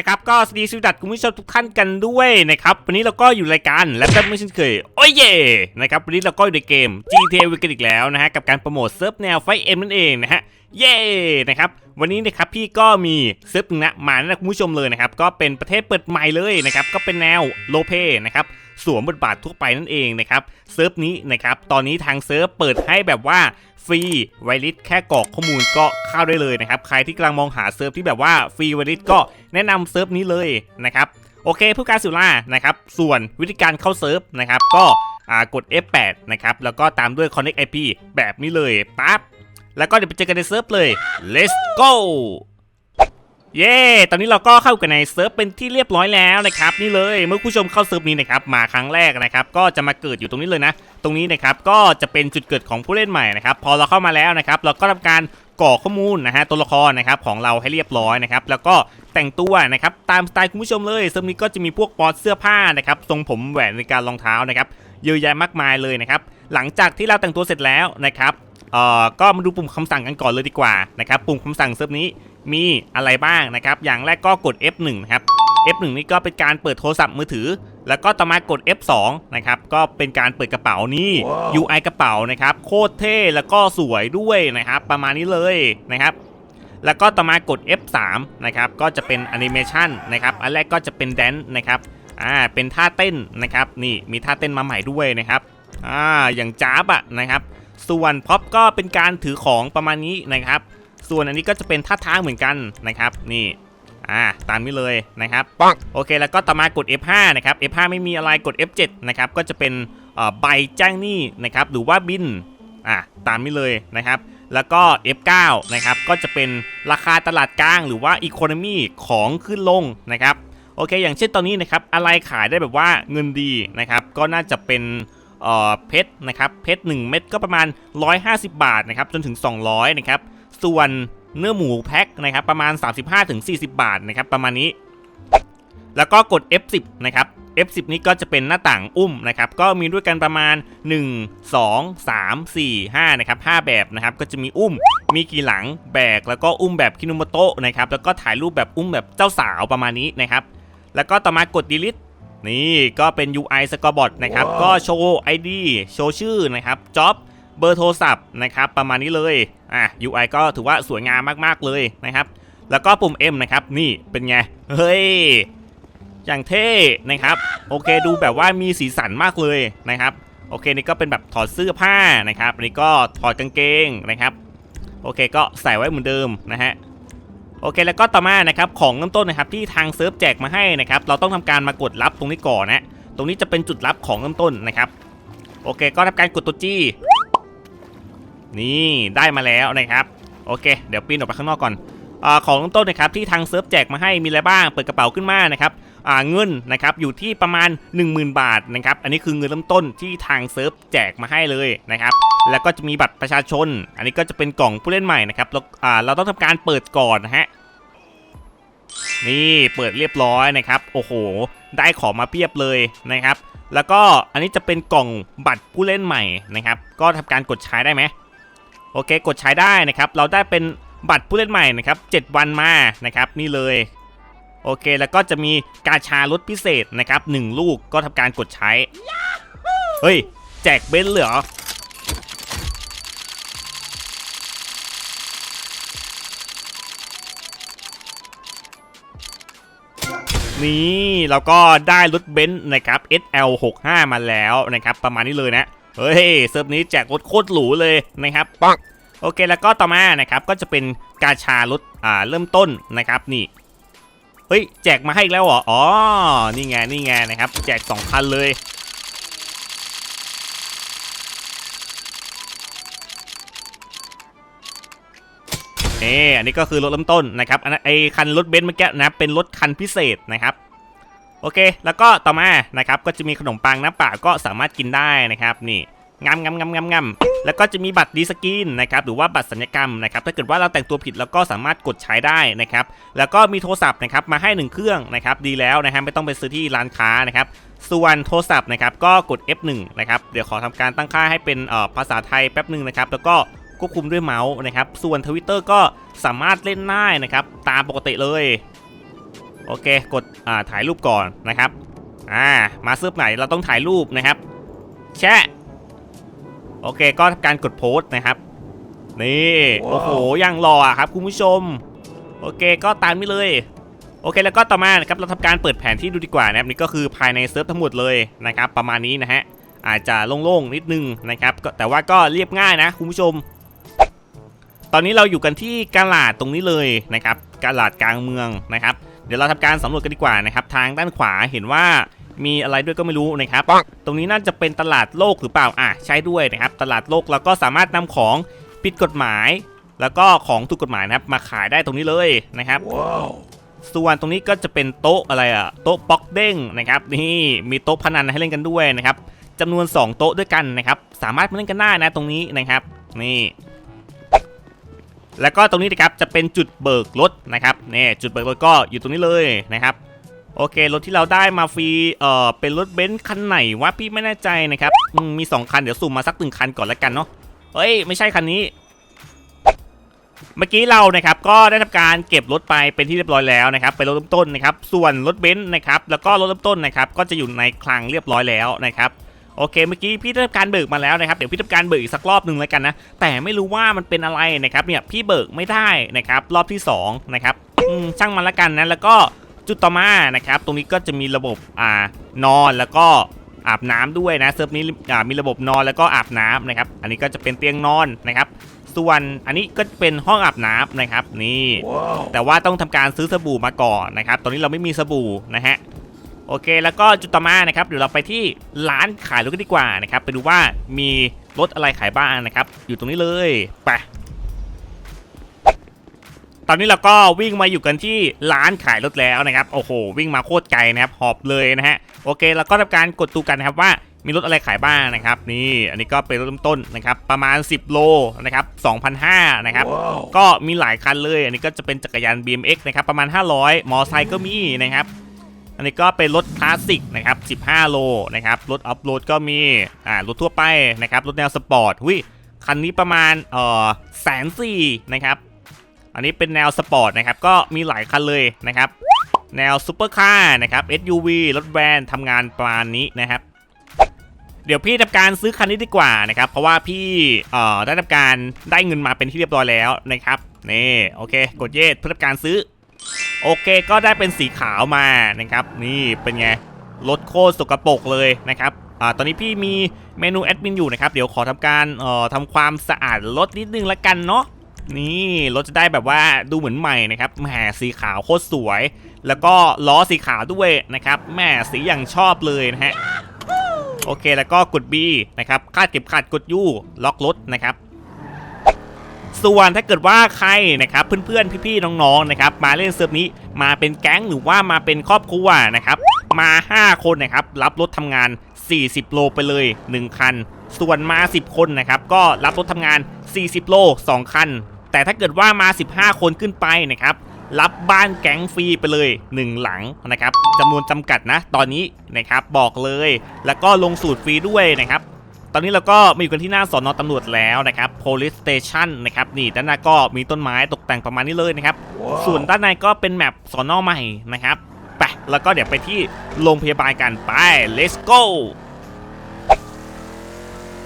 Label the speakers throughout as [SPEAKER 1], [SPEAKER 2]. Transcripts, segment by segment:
[SPEAKER 1] ะครับก็สวัสดีสวัสดคุณผู้ชมทุกท่านกันด้วยนะครับวันนี้เราก็อยู่รายการและก็ไม่เช่นเคยโอ้ยเย่นะครับวันนี้เราก็อยู่ในเกม GTA V กันอีกแล้วนะฮะกับการโปรโมทเซิร์ฟแนวไฟเอ็มนั่นเองนะฮะเย่นะครับ วันนี้นะครับพี่ก็มีเซิร์ฟหนึงนะมาแนะคุณผู้ชมเลยนะครับก็เป็นประเทศเปิดใหม่เลยนะครับก็เป็นแนวโลเปนะครับสวมบทบาททั่วไปนั่นเองนะครับเซิร์ฟนี้นะครับตอนนี้ทางเซิร์ฟเปิดให้แบบว่าฟรีไวริสแค่กรอกข้อมูลก็เข้าได้เลยนะครับใครที่กำลังมองหาเซิร์ฟที่แบบว่าฟรีไวริสก็แนะนำเซิร์ฟนี้เลยนะครับโอเคผู้การสุรานะครับส่วนวิธีการเข้าเซิร์ฟนะครับก็กด F8 นะครับแล้วก็ตามด้วย Connect IP แบบนี้เลยปั๊บ แล้วก็เดี๋ยวไปเจอกันในเซิร์ฟเลย let's go เย้ ตอนนี้เราก็เข้ากันในเซิร์ฟเป็นที่เรียบร้อยแล้วนะครับนี่เลย เมื่อผู้ชมเข้าเซิร์ฟนี้นะครับมาครั้งแรกนะครับก็จะมาเกิดอยู่ตรงนี้เลยนะ ตรงนี้นะครับก็จะเป็นจุดเกิดของผู้เล่นใหม่นะครับพอเราเข้ามาแล้วนะครับเราก็ทำการกรอกข้อมูลนะฮะตัวละครนะครับของเราให้เรียบร้อยนะครับแล้วก็แต่งตัวนะครับตามสไตล์คุณผู้ชมเลยเซิร์ฟนี้ก็จะมีพวกปอดเสื้อผ้านะครับทรงผมแหวนในการรองเท้านะครับเยอะแยะมากมายเลยนะครับหลังจากที่เราแต่งตัวเสร็จแล้วนะครับ เอ่อก็มาดูปุ่มคำสั่งกันก่อนเลยดีกว่านะครับปุ่มคำสั่งเซิร์ฟนี้มีอะไรบ้างนะครับ อย่างแรกก็กด F1 นะครับ F1 นี่ก็เป็นการเปิดโทรศัพท์มือถือ แล้วก็ต่อมากด F2 นะครับ ก็เป็นการเปิดกระเป๋านี่ UI กระเป๋านะครับ โคตรเท่ แล้วก็สวยด้วยนะครับ ประมาณนี้เลยนะครับ แล้วก็ต่อมากด F3 นะครับ ก็จะเป็นแอนิเมชันนะครับ อันแรกก็จะเป็นแดนนะครับ อ่า เป็นท่าเต้นนะครับ นี่ มีท่าเต้นมาใหม่ด้วยนะครับ อ่า อย่างจ้าบอะนะครับ ส่วนพ็อปก็เป็นการถือของประมาณนี้นะครับ ส่วนอันนี้ก็จะเป็นท่าทางเหมือนกันนะครับ นี่อ่าตามนี้เลยนะครับ
[SPEAKER 2] ปัง
[SPEAKER 1] โอเคแล้วก็ต่อมากด F5 นะครับ F5 ไม่มีอะไรกด F7 นะครับก็จะเป็นเอ่อใบแจ้งหนี้นะครับหรือว่าบินอ่าตามนี้เลยนะครับแล้วก็ F9 นะครับก็จะเป็นราคาตลาดกลางหรือว่า Economy ของขึ้นลงนะครับโอเค อย่างเช่นตอนนี้นะครับอะไรขายได้แบบว่าเงินดีนะครับก็น่าจะเป็น เพชรนะครับเพชร1เม็ดก็ประมาณ 150 บาทนะครับจนถึง 200นะครับส่วนเนื้อหมูแพ็คนะครับประมาณ 35-40 บาทนะครับประมาณนี้ แล้วก็กด F10 นะครับ F10 นี้ก็จะเป็นหน้าต่างอุ้มนะครับก็มีด้วยกันประมาณ 1 2 3 4 5นะครับ5แบบนะครับก็จะมีอุ้มมีกี่หลังแบก แล้วก็อุ้มแบบคินุโมโตะนะครับแล้วก็ถ่ายรูปแบบอุ้มแบบเจ้าสาวประมาณนี้นะครับแล้วก็ต่อมากด delete นี่ก็เป็น UI Scoreboard นะครับ ก็โชว์ ID โชว์ชื่อนะครับ job เบอร์โทรศัพท์นะครับประมาณนี้เลยอะ UI ก็ถือว่าสวยงามมากๆเลยนะครับ แล้วก็ปุ่ม M นะครับ นี่เป็นไง เฮ้ย อย่างเท่นะครับ โอเคดูแบบว่ามีสีสันมากเลยนะครับ โอเคนี่ก็เป็นแบบถอดเสื้อผ้านะครับอันนี้ก็ถอดกางเกงนะครับ โอเคก็ใส่ไว้เหมือนเดิมนะฮะ โอเคแล้วก็ต่อมานะครับของเริ่มต้นนะครับที่ทางเซิร์ฟแจกมาให้นะครับเราต้องทำการมากดรับตรงนี้ก่อนนะตรงนี้จะเป็นจุดรับของเริ่มต้นนะครับโอเค ก็ทำการกดตัวจี้นี่ได้มาแล้วนะครับโอเค เดี๋ยวปีนออกไปข้างนอกก่อนอของเริ่มต้นนะครับที่ทางเซิร์ฟแจกมาให้มีอะไรบ้างเปิดกระเป๋าขึ้นมานะครับ เงินนะครับอยู่ที่ประมาณ 10,000 บาทนะครับอันนี้คือเงินเริ่มต้นที่ทางเซิร์ฟแจกมาให้เลยนะครับแล้วก็จะมีบัตรประชาชน อันนี้ก็จะเป็นกล่องผู้เล่นใหม่นะครับแล้วอ่าเราต้องทำการเปิดก่อนนะฮะนี่เปิดเรียบร้อยนะครับโอ้โห ได้ของมาเพียบเลยนะครับ แล้วก็อันนี้จะเป็นกล่องบัตรผู้เล่นใหม่นะครับ ก็ทำการกดใช้ได้ไหมโอเค กดใช้ได้นะครับ เราได้เป็นบัตรผู้เล่นใหม่นะครับ 7 วันมานะครับ นี่เลย โอเค แล้วก็จะมีกาชาลดพิเศษนะครับ1ลูกก็ทำการกดใช้ เฮ้ย แจกเบนซ์เลยเหรอนี่เราก็ได้รถเบนซ์นะครับ SL65 มาแล้วนะครับ ประมาณนี้เลยนะ เฮ้ยเซิร์ฟนี้แจกรถโคตรหรูเลยนะครับ
[SPEAKER 2] ปัง
[SPEAKER 1] โอเคแล้วก็ต่อมานะครับก็จะเป็นกาชารถอ่าเริ่มต้นนะครับนี่ เฮ้ยแจกมาให้อีกแล้วเหรอ อ๋อ นี่ไง นี่ไงนะครับ แจก2คันเลย เอออันนี้ก็คือรถเริ่มต้นนะครับอันนั้นไอคันรถเบนซ์เมื่อกี้นะเป็นรถคันพิเศษนะครับ โอเค แล้วก็ต่อมานะครับ ก็จะมีขนมปังน้ำเปล่าก็สามารถกินได้นะครับ นี่ งำงำงำงำงำแล้วก็จะมีบัตรดีสกินนะครับหรือว่าบัตรสัญญกรรมนะครับถ้าเกิดว่าเราแต่งตัวผิดแล้วก็สามารถกดใช้ได้นะครับแล้วก็มีโทรศัพท์นะครับมาให้หนึ่งเครื่องนะครับดีแล้วนะฮะไม่ต้องไปซื้อที่ร้านค้านะครับส่วนโทรศัพท์นะครับก็กด F1 นะครับเดี๋ยวขอทำการตั้งค่าให้เป็นภาษาไทยแป๊บหนึ่งนะครับแล้วก็ควบคุมด้วยเมาส์นะครับส่วนทวิตเตอร์ก็สามารถเล่นได้นะครับตามปกติเลยโอเคกดถ่ายรูปก่อนนะครับอ่ามาเซิร์ฟไหนเราต้องถ่ายรูปนะครับ แชะ โอเคก็ทำการกดโพสต์นะครับ นี่โอ้โหยังรออะครับคุณผู้ชม โอเคก็ตามนี้เลย โอเคแล้วก็ต่อมานะครับเราทำการเปิดแผนที่ดูดีกว่านะครับนี่ก็คือภายในเซิร์ฟทั้งหมดเลยนะครับประมาณนี้นะฮะอาจจะโล่งๆนิดนึงนะครับก็แต่ว่าก็เรียบง่ายนะคุณผู้ชม ตอนนี้เราอยู่กันที่กาลาดตรงนี้เลยนะครับกาลาดกลางเมืองนะครับ เดี๋ยวเราทำการสำรวจกันดีกว่านะครับ ทางด้านขวาเห็นว่า มีอะไรด้วยก็ไม่รู้นะครับ ตรงนี้น่าจะเป็นตลาดโลกหรือเปล่าอะใช่ด้วยนะครับ ตลาดโลกเราก็สามารถนำของผิดกฎหมาย แล้วก็ของถูกกฎหมายนะครับมาขายได้ตรงนี้เลยนะครับส่วนตรงนี้ก็จะเป็นโต๊ะอะไรอะโต๊ะป๊อกเด้งนะครับนี่มีโต๊ะพนันให้เล่นกันด้วยนะครับจำนวน 2 โต๊ะด้วยกันนะครับสามารถมาเล่นกันได้นะตรงนี้นะครับนี่แล้วก็ตรงนี้นะครับจะเป็นจุดเบิกรถนะครับนี่จุดเบิกรถก็อยู่ตรงนี้เลยนะครับ โอเค รถที่เราได้มาฟรีเอ่อเป็นรถเบนซ์คันไหนวะพี่ไม่แน่ใจนะครับอืมมี 2 คันเดี๋ยวสุ่มมาสักหนึ่งคันก่อนแล้วกันเนาะเอ้ย ไม่ใช่คันนี้ เมื่อกี้เรานะครับก็ได้ทำการเก็บรถไปเป็นที่เรียบร้อยแล้วนะครับไปรถเริ่มต้นนะครับ ส่วนรถเบนซ์นะครับแล้วก็รถเริ่มต้นนะครับ ก็จะอยู่ในคลังเรียบร้อยแล้วนะครับโอเคเมื่อกี้พี่ได้ทำการเบิกมาแล้วนะครับเดี๋ยวพี่ทำการเบิกอีกสักรอบหนึ่งแล้วกันนะแต่ไม่รู้ว่ามันเป็นอะไรนะครับเนี่ยพี่เบิกไม่ได้นะครับรอบที่สองนะครับอืมช่างมันละกันนะแล้วก็ จุดต่อมานะครับ ตรงนี้ก็จะมีระบบอ่านอนแล้วก็อาบน้ำด้วยนะเซิร์ฟนี้อ่ามีระบบนอนแล้วก็อาบน้ำนะครับ อันนี้ก็จะเป็นเตียงนอนนะครับ ส่วนอันนี้ก็เป็นห้องอาบน้ำนะครับ นี่แต่ว่าต้องทำการซื้อสบู่มาก่อนนะครับ ตอนนี้เราไม่มีสบู่นะฮะโอเค แล้วก็จุดต่อมานะครับเดี๋ยวเราไปที่ร้านขายรถกันดีกว่านะครับ ไปดูว่ามีรถอะไรขายบ้างนะครับ อยู่ตรงนี้เลยไป ตอนนี้เราก็วิ่งมาอยู่กันที่ร้านขายรถแล้วนะครับ โอ้โห วิ่งมาโคตรไกลนะครับ หอบเลยนะฮะ โอเค เราก็ทำการกดดูกันนะครับว่ามีรถอะไรขายบ้างนะครับ นี่ อันนี้ก็เป็นรถเริ่มต้นนะครับ ประมาณ 10 โลนะครับ2,500นะครับก็มีหลายคันเลย อันนี้ก็จะเป็นจักรยาน BMX นะครับ ประมาณ 500 มอไซค์ก็มีนะครับ อันนี้ก็เป็นรถคลาสสิกนะครับ 15 โลนะครับ รถออฟโรดก็มี อ่า รถทั่วไปนะครับ รถแนวสปอร์ตหุยคันนี้ประมาณเอ่อแสนสี่นะครับ อันนี้เป็นแนวสปอร์ตนะครับ ก็มีหลายคันเลยนะครับ แนวซูเปอร์คาร์นะครับ SUV รถแวนทำงานประมาณนี้นะครับ เดี๋ยวพี่ทำการซื้อคันนี้ดีกว่านะครับ เพราะว่าพี่เอ่อได้ทำการได้เงินมาเป็นที่เรียบร้อยแล้วนะครับนี่โอเค กดเยสเพื่อทำการซื้อ โอเคก็ได้เป็นสีขาวมานะครับ นี่เป็นไงรถโคตรสกปรกเลยนะครับอ่าตอนนี้พี่มีเมนูแอดมินอยู่นะครับ เดี๋ยวขอทำการเอ่อทำความสะอาดรถนิดนึงละกันเนาะ นี่รถจะได้แบบว่าดูเหมือนใหม่นะครับแหมสีขาวโคตรสวย แล้วก็ล้อสีขาวด้วยนะครับแหมสีอย่างชอบเลยนะฮะโอเคแล้วก็กด B นะครับคาดเก็บขัดกด U ล็อกรถนะครับส่วนถ้าเกิดว่าใครนะครับเพื่อนๆพี่ๆน้องๆนะครับมาเล่นเซิร์ฟนี้มาเป็นแก๊งหรือว่ามาเป็นครอบครัวนะครับมา 5 คนนะครับรับรถทำงาน 40 โลไปเลย 1 คัน ส่วนมา 10 คนนะครับก็รับรถทำงาน 40 โล 2 คัน แต่ถ้าเกิดว่ามา 15 คนขึ้นไปนะครับรับบ้านแก๊งฟรีไปเลย 1 หลังนะครับจำนวนจำกัดนะ ตอนนี้นะครับบอกเลย แล้วก็ลงสูตรฟรีด้วยนะครับ ตอนนี้เราก็มาอยู่กันที่หน้าสอนอตำรวจแล้วนะครับ police station นะครับนี่ด้านหน้าก็มีต้นไม้ตกแต่งประมาณนี้เลยนะครับส่วนด้านในก็เป็นแมปสอนอใหม่นะครับไปแล้วก็เดี๋ยวไปที่โรงพยาบาลกันไป let's go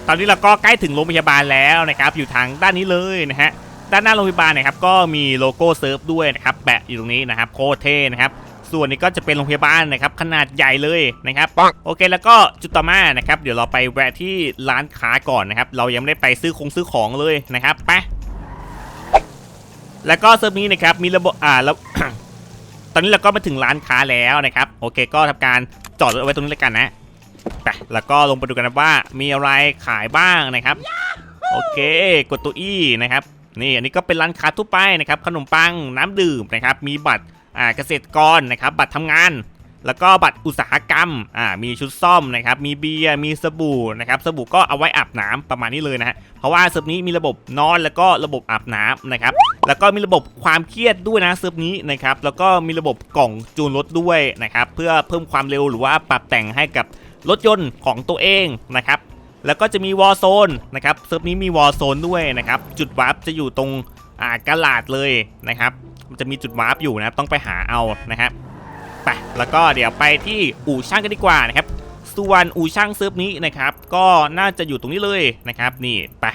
[SPEAKER 1] ตอนนี้เราก็ใกล้ถึงโรงพยาบาลแล้วนะครับ อยู่ทางด้านนี้เลยนะฮะ ด้านหน้าโรงพยาบาลนะครับก็มีโลโก้เซิร์ฟด้วยนะครับแปะอยู่ตรงนี้นะครับโคตรเท่นะครับส่วนนี้ก็จะเป็นโรงพยาบาลนะครับขนาดใหญ่เลยนะครับโอเคแล้วก็จุดต่อมานะครับเดี๋ยวเราไปแวะที่ร้านค้าก่อนนะครับเรายังไม่ได้ไปซื้อคงซื้อของเลยนะครับไปแล้วก็เซิร์ฟนี้นะครับมีระบบอ่าแล้วตอนนี้เราก็มาถึงร้านค้าแล้วนะครับโอเคก็ทำการจอดรถเอาไว้ตรงนี้แล้วกันนะไปแล้วก็ลงไปดูกันนะว่ามีอะไรขายบ้างนะครับ โอเค กดตัว E นะครับ นี่อันนี้ก็เป็นร้านค้าทั่วไปนะครับขนมปังน้ำดื่มนะครับมีบัตรอ่าเกษตรกรนะครับบัตรทำงาน แล้วก็บัตรอุตสาหกรรมอ่ามีชุดซ่อมนะครับมีเบียร์มีสบู่นะครับสบู่ก็เอาไว้อาบน้ำประมาณนี้เลยนะฮะเพราะว่าเซิร์ฟนี้มีระบบนอนแล้วก็ระบบอาบน้ำนะครับแล้วก็มีระบบความเครียดด้วยนะเซิร์ฟนี้นะครับแล้วก็มีระบบกล่องจูนรถด้วยนะครับเพื่อเพิ่มความเร็วหรือว่าปรับแต่งให้กับรถยนต์ของตัวเองนะครับ แล้วก็จะมีวอ r z โซนนะครับเซิร์ฟนี้มีวอ r z โซนด้วยนะครับ จุดวาร์ปจะอยู่ตรงอ่ากระลาดเลยนะครับมันจะมีจุดวาร์ปอยู่นะครับต้องไปหาเอานะครับไปแล้วก็เดี๋ยวไปที่อู่ช่างกันดีกว่านะครับส่วนอู่ช่างเซิร์ฟนี้นะครับ ก็น่าจะอยู่ตรงนี้เลยนะครับ นี่ไป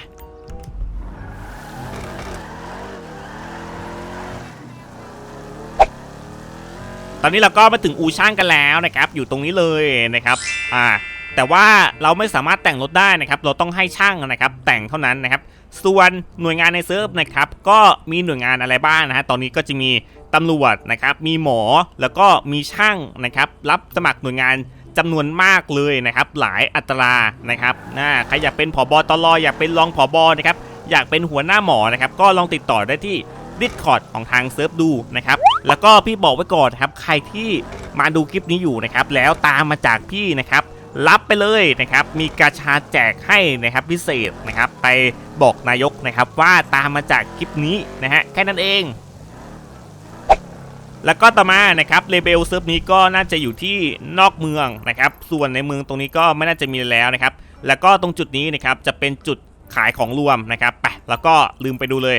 [SPEAKER 1] ตอนนี้เราก็มาถึงอู่ช่างกันแล้วนะครับ อยู่ตรงนี้เลยนะครับ อ่า แต่ว่าเราไม่สามารถแต่งรถได้นะครับ เราต้องให้ช่างนะครับ แต่งเท่านั้นนะครับ ส่วนหน่วยงานในเซิร์ฟนะครับ ก็มีหน่วยงานอะไรบ้างนะฮะ ตอนนี้ก็จะมีตำรวจนะครับ มีหมอ แล้วก็มีช่างนะครับ รับสมัครหน่วยงานจำนวนมากเลยนะครับ หลายอัตรานะครับนะใครอยากเป็นผอบอตรอยากเป็นรองผอบอนะครับ อยากเป็นหัวหน้าหมอนะครับ ก็ลองติดต่อได้ที่ Discord ของทางเซิร์ฟดูนะครับ แล้วก็พี่บอกไว้ก่อนนะครับ ใครที่มาดูคลิปนี้อยู่นะครับ แล้วตามมาจากพี่นะครับ รับไปเลยนะครับ มีกาชาแจกให้นะครับพิเศษนะครับ ไปบอกนายกนะครับว่าตามมาจากคลิปนี้นะฮะแค่นั้นเอง แล้วก็ต่อมานะครับเลเบลเซิร์ฟนี้ก็น่าจะอยู่ที่นอกเมืองนะครับ ส่วนในเมืองตรงนี้ก็ไม่น่าจะมีแล้วนะครับ แล้วก็ตรงจุดนี้นะครับจะเป็นจุดขายของรวมนะครับไปแล้วก็ลืมไปดูเลย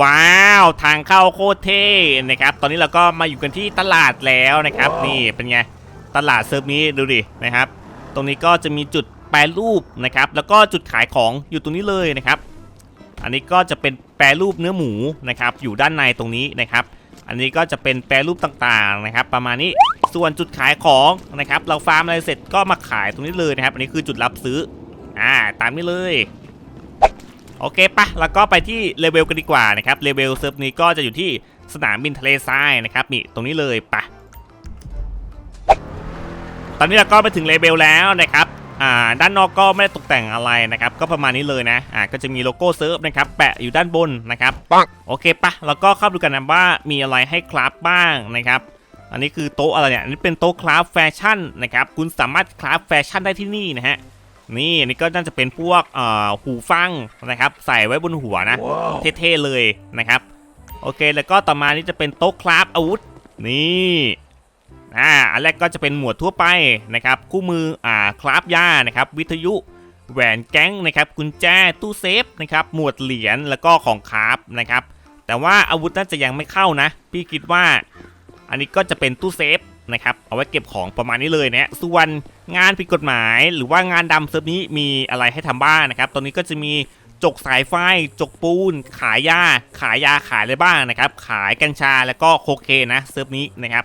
[SPEAKER 1] ว้าวทางเข้าโคตรเท่นะครับ ตอนนี้เราก็มาอยู่กันที่ตลาดแล้วนะครับ นี่เป็นไง ตลาดเซิร์ฟนี้ดูดินะครับ ตรงนี้ก็จะมีจุดแปรรูปนะครับ แล้วก็จุดขายของอยู่ตรงนี้เลยนะครับ อันนี้ก็จะเป็นแปรรูปเนื้อหมูนะครับ อยู่ด้านในตรงนี้นะครับ อันนี้ก็จะเป็นแปรรูปต่างๆนะครับ ประมาณนี้ส่วนจุดขายของนะครับ เราฟาร์มอะไรเสร็จก็มาขายตรงนี้เลยนะครับ อันนี้คือจุดรับซื้ออ่าตามนี้เลยโอเคปะแล้วก็ไปที่เลเวลกันดีกว่านะครับเลเวลเซิร์ฟนี้ก็จะอยู่ที่สนามบินทะเลทรายนะครับนี่ตรงนี้เลยปะ อนนี้เราก็ไปถึงเลเวลแล้วนะครับอ่าด้านนอกก็ไม่ได้ตกแต่งอะไรนะครับ ก็ประมาณนี้เลยนะอ่าก็จะมีโลโก้เซิร์ฟนะครับแปะอยู่ด้านบนนะครับ
[SPEAKER 2] ปัง
[SPEAKER 1] โอเคปะเราก็เข้าดูกันนะว่ามีอะไรให้คราฟบ้างนะครับ อันนี้คือโต๊ะอะไรเนี่ยอันนี้เป็นโต๊ะคราฟแฟชั่นนะครับคุณสามารถคราฟแฟชั่นได้ที่นี่นะฮะนี่อันนี้ก็น่าจะเป็นพวกเอ่อหูฟังนะครับ ใส่ไว้บนหัวนะ
[SPEAKER 2] ว้าว
[SPEAKER 1] เท่ๆเลยนะครับ โอเคแล้วก็ต่อมานี่จะเป็นโต๊ะคราฟอาวุธนี่ อ่าอันแรกก็จะเป็นหมวดทั่วไปนะครับคู่มืออ่าคราฟยานะครับวิทยุแหวนแก๊งนะครับกุญแจตู้เซฟนะครับหมวดเหรียญแล้วก็ของคราฟนะครับแต่ว่าอาวุธน่าจะยังไม่เข้านะ พี่คิดว่าอันนี้ก็จะเป็นตู้เซฟนะครับเอาไว้เก็บของประมาณนี้เลยนะส่วนงานผิดกฎหมาย หรือว่างานดำเซิร์ฟนี้มีอะไรให้ทำบ้างนะครับ ตอนนี้ก็จะมีจกสายไฟจกปูน ขายยาขายยาขายอะไรบ้างนะครับ ขายกัญชาแล้วก็โคเคนนะเซิร์ฟนี้นะครับ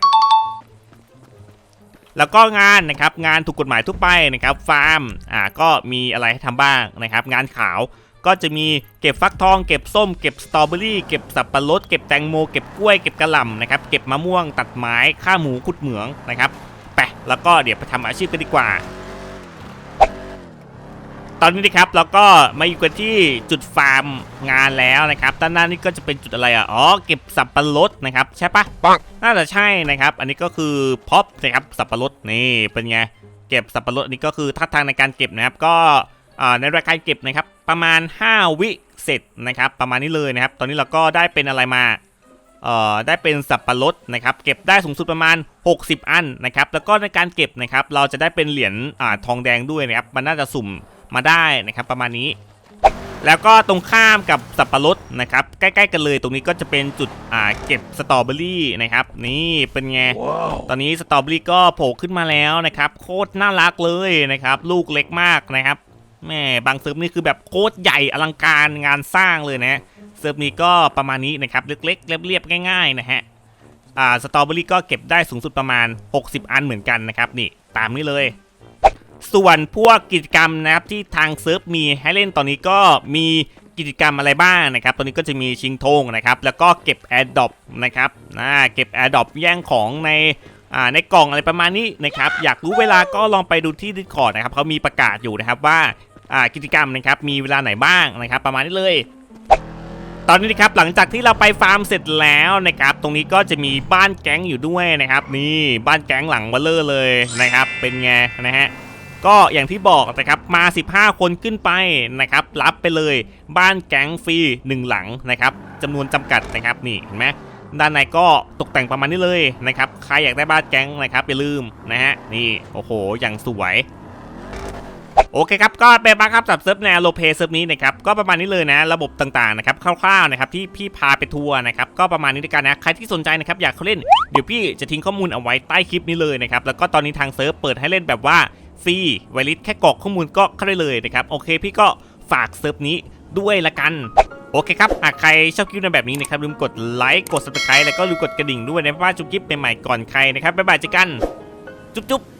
[SPEAKER 1] แล้วก็งานนะครับงานถูกกฎหมายทั่วไปนะครับฟาร์มอ่าก็มีอะไรให้ทำบ้างนะครับ งานขาวก็จะมีเก็บฟักทอง เก็บส้ม เก็บสตรอเบอรี่ เก็บสับปะรด เก็บแตงโม เก็บกล้วย เก็บกระหล่ำนะครับ เก็บมะม่วง ตัดไม้ ฆ่าหมูขุดเหมืองนะครับ ไป แล้วก็เดี๋ยวไปทำอาชีพกันดีกว่า ตอนนี้นะครับเราก็มาอยู่กันที่จุดฟาร์มงานแล้วนะครับด้านหน้านี่ก็จะเป็นจุดอะไรอะอ๋อเก็บสับปะรดนะครับใช่ปะ
[SPEAKER 2] ปัง
[SPEAKER 1] น่าจะใช่นะครับ อันนี้ก็คือพ็อปนะครับสับปะรดนี่เป็นไงเก็บสับปะรดอันนี้ก็คือท่าทางในการเก็บนะครับ ก็อ่าในรายการเก็บนะครับ ประมาณ 5 วิเสร็จนะครับ ประมาณนี้เลยนะครับ ตอนนี้เราก็ได้เป็นอะไรมาเอ่อได้เป็นสับปะรดนะครับ เก็บได้สูงสุดประมาณ 60 อันนะครับ แล้วก็ในการเก็บนะครับ เราจะได้เป็นเหรียญอ่าทองแดงด้วยนะครับ มันน่าจะสุ่ม มาได้นะครับประมาณนี้ แล้วก็ตรงข้ามกับสับปะรดนะครับ ใกล้ๆกันเลยตรงนี้ก็จะเป็นจุดอ่าเก็บสตรอเบอรี่นะครับ นี่เป็นไง
[SPEAKER 2] ว้าว
[SPEAKER 1] ตอนนี้สตรอเบอรี่ก็โผล่ขึ้นมาแล้วนะครับ โคตรน่ารักเลยนะครับ ลูกเล็กมากนะครับแม่บางเซิร์ฟนี่คือแบบโคตรใหญ่อลังการงานสร้างเลยนะเซิร์ฟนี้ก็ประมาณนี้นะครับเล็กๆเรียบๆง่ายๆนะฮะอ่าสตรอเบอรี่ก็เก็บได้สูงสุดประมาณ 60 อันเหมือนกันนะครับนี่ตามนี้เลย ส่วนพวกกิจกรรมนะครับที่ทางเซิร์ฟมีให้เล่นตอนนี้ก็มีกิจกรรมอะไรบ้างนะครับ ตอนนี้ก็จะมีชิงธงนะครับ แล้วก็เก็บแอร์ดอปนะครับอ่าเก็บแอร์ดอปแย่งของในอ่าในกล่องอะไรประมาณนี้นะครับ อยากรู้เวลาก็ลองไปดูที่ Discord นะครับเขามีประกาศอยู่นะครับว่าอ่ากิจกรรมนะครับมีเวลาไหนบ้างนะครับ ประมาณนี้เลย ตอนนี้นะครับหลังจากที่เราไปฟาร์มเสร็จแล้วนะครับ ตรงนี้ก็จะมีบ้านแก๊งอยู่ด้วยนะครับ นี่บ้านแก๊งหลังเบลเลอร์เลยนะครับ เป็นไงนะฮะ ก็อย่างที่บอกนะครับมา 15 คนขึ้นไปนะครับรับไปเลยบ้านแก๊งฟรี1 หลังนะครับจำนวนจำกัดนะครับนี่เห็นไหมด้านในก็ตกแต่งประมาณนี้เลยนะครับใครอยากได้บ้านแก๊งนะครับอย่าลืมนะฮะนี่โอ้โหอย่างสวยโอเคครับ ก็เป็นบ้างครับสับเซิร์ฟแนวโลเปเซิร์ฟนี้นะครับ ก็ประมาณนี้เลยนะ ระบบต่างๆนะครับ คร่าวๆนะครับที่พี่พาไปทัวร์นะครับ ก็ประมาณนี้ด้วยกันนะ ใครที่สนใจนะครับอยากเข้าเล่น เดี๋ยวพี่จะทิ้งข้อมูลเอาไว้ใต้คลิปนี้เลยนะครับ แล้วก็ตอนนี้ทางเซิร์ฟเปิดให้เล่นแบบว่า ฟรีไวลิสแค่กรอกข้อมูลก็เข้าได้เลยนะครับ โอเคพี่ก็ฝากเซิร์ฟนี้ด้วยละกัน โอเคครับหากใครชอบคลิปในแบบนี้นะครับ ลืมกดไลค์กด subscribe แล้วก็ลืมกดกระดิ่งด้วยนะเพราะว่าจุ๊บคลิปใหม่ๆก่อนใครนะครับบ๊ายบายเจอกัน จุ๊บๆ